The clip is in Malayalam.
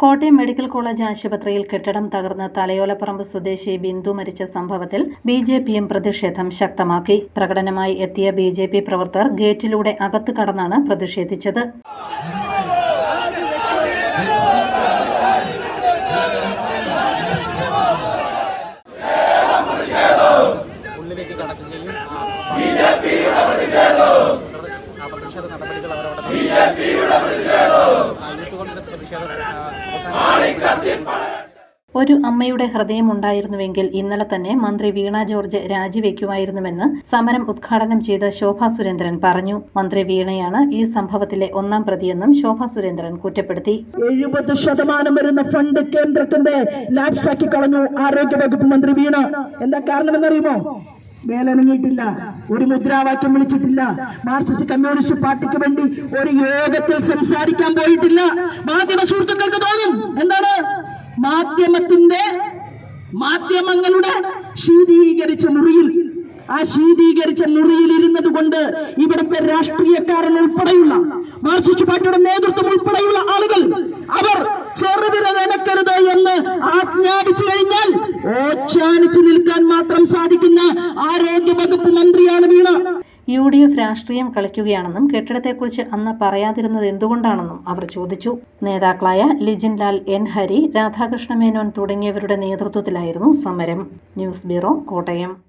കോട്ടയം മെഡിക്കൽ കോളേജ് ആശുപത്രിയിൽ കെട്ടിടം തകർന്ന് തലയോലപ്പറമ്പ് സ്വദേശി ബിന്ദു മരിച്ച സംഭവത്തിൽ ബി ജെ പിയും പ്രതിഷേധം ശക്തമാക്കി. പ്രകടനമായി എത്തിയ ബി ജെ പി പ്രവർത്തകർ ഗേറ്റിലൂടെ അകത്ത് കടന്നാണ് പ്രതിഷേധിച്ചത്. പ്രതിഷേധ നടപടികൾ അവരവിടെ ഒരു അമ്മയുടെ ഹൃദയമുണ്ടായിരുന്നുവെങ്കിൽ ഇന്നലെ തന്നെ മന്ത്രി വീണ ജോർജ് രാജിവെക്കുമായിരുന്നുവെന്ന് സമരം ഉദ്ഘാടനം ചെയ്ത ശോഭ സുരേന്ദ്രൻ പറഞ്ഞു. മന്ത്രി വീണയാണ് ഈ സംഭവത്തിലെ ഒന്നാം പ്രതിയെന്നും ശോഭ സുരേന്ദ്രൻ കുറ്റപ്പെടുത്തി. എഴുപത് ശതമാനം വരുന്ന ഫണ്ട് കേന്ദ്രത്തിന്റെ ലാപ്സാക്കി കളഞ്ഞു ആരോഗ്യ വകുപ്പ് മന്ത്രി വീണ. എന്താ കാരണമെന്നറിയുമോ? മേലനങ്ങിയിട്ടില്ല. ഒരു മുദ്രാവാക്യം വിളിച്ചിട്ടില്ല. മാർക്സിസ്റ്റ് കമ്മ്യൂണിസ്റ്റ് പാർട്ടിക്ക് വേണ്ടി ഒരു യോഗത്തിൽ സംസാരിക്കാൻ പോയിട്ടില്ല. മാധ്യമ സുഹൃത്തുക്കൾക്ക് തോന്നും എന്താണ്? മാധ്യമത്തിന്റെ മാധ്യമങ്ങളുടെ ശീതീകരിച്ച മുറിയിൽ ആ ശീതീകരിച്ച മുറിയിൽ ഇരുന്നത് കൊണ്ട് ഇവിടുത്തെ രാഷ്ട്രീയക്കാരൻ ഉൾപ്പെടെയുള്ള മാർക്സിസ്റ്റ് പാർട്ടിയുടെ നേതൃത്വം ഉൾപ്പെടെയുള്ള ആളുകൾ അവർ ചെറുവിരൽ എന്ന് ആജ്ഞാപിച്ചു കഴിഞ്ഞാൽ ഓച്ചാനിച്ചു നിൽക്കാൻ മാത്രം സാധിക്കുന്ന ആരോഗ്യ വകുപ്പ് മന്ത്രിയാണ് വീണ. യു ഡി എഫ് രാഷ്ട്രീയം കളിക്കുകയാണെന്നും കെട്ടിടത്തെക്കുറിച്ച് അന്ന് പറയാതിരുന്നത് എന്തുകൊണ്ടാണെന്നും അവർ ചോദിച്ചു. നേതാക്കളായ ലിജിൻ ലാൽ എൻ ഹരി രാധാകൃഷ്ണ മേനോൻ തുടങ്ങിയവരുടെ നേതൃത്വത്തിലായിരുന്നു സമരം. News bureau Kottayam.